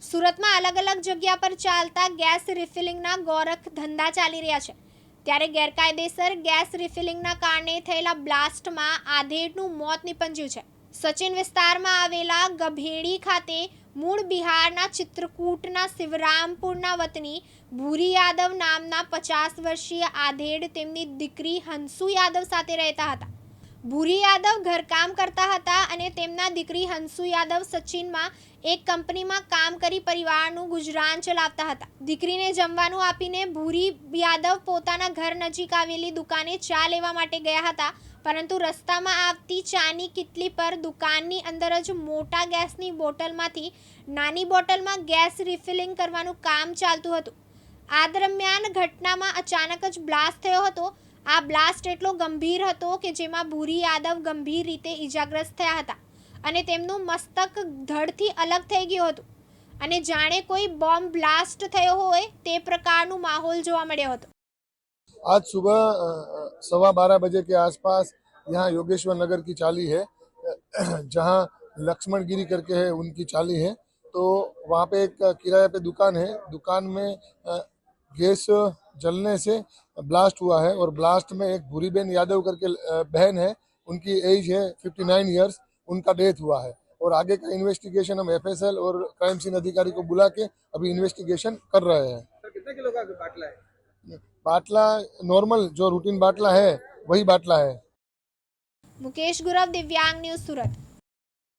સુરતમાં અલગ અલગ જગ્યા પર ચાલતા ગેસ રિફિલિંગના ગોરખ ધંધા ચાલી રહ્યા છે. ત્યારે ગેરકાયદેસર ગેસ રિફિલિંગના કારણે થયેલા બ્લાસ્ટમાં આધેડનું મોત નિપજ્યું છે. સચિન વિસ્તારમાં આવેલા ગભેડી ખાતે મૂળ બિહારના ચિત્રકૂટના શિવરામપુરના વતની ભૂરી યાદવ નામના પચાસ વર્ષીય આધેડ તેમની દીકરી હંસુ યાદવ સાથે રહેતા હતા. ભૂરી યાદવ ઘરકામ કરતા હતા અને તેમના દીકરી હંસુ યાદવ સચિનમાં એક કંપનીમાં કામ કરી પરિવારનું ગુજરાન ચલાવતા હતા. દીકરીને જમવાનું આપીને ભૂરી યાદવ પોતાના ઘર નજીક આવેલી દુકાને ચા લેવા માટે ગયા હતા, પરંતુ રસ્તામાં આવતી ચાની કિટલી પર દુકાનની અંદર જ મોટા ગેસની બોટલમાંથી, નાની બોટલમાં ગેસ રિફિલિંગ કરવાનું કામ ચાલતું હતું. આ દરમિયાન ઘટનામાં અચાનક જ બ્લાસ્ટ થયો હતો આ બ્લાસ્ટ એટલો ગંભીર હતો કે જેમાં ભૂરી યાદવ ગંભીર રીતે ઈજાગ્રસ્ત થયા હતા અને તેમનું મસ્તક ધડથી અલગ થઈ ગયું હતું અને જાણે કોઈ બોમ્બ બ્લાસ્ટ થયો હોય તે પ્રકારનું માહોલ જોવા મળ્યો હતો आज सुबह अ, अ, सवा बारह बजे के आसपास यहाँ योगेश्वर नगर की चाली है जहाँ लक्ष्मण गिरी करके है उनकी चाली है तो वहाँ पे एक किराए पे दुकान है दुकान में अ, गैस जलने से ब्लास्ट हुआ है और ब्लास्ट में एक भूरी बहन यादव करके बहन है उनकी एज है 59 इयर्स उनका डेथ हुआ है। और आगे का इन्वेस्टिगेशन हम एफएसएल और क्राइम सीन अधिकारी को बुला के अभी इन्वेस्टिगेशन कर रहे हैं। कितने किलो का बाटला है? बाटला नॉर्मल जो रूटीन बाटला है वही बाटला है। मुकेश गुरव दिव्यांग न्यूज़ सूरत।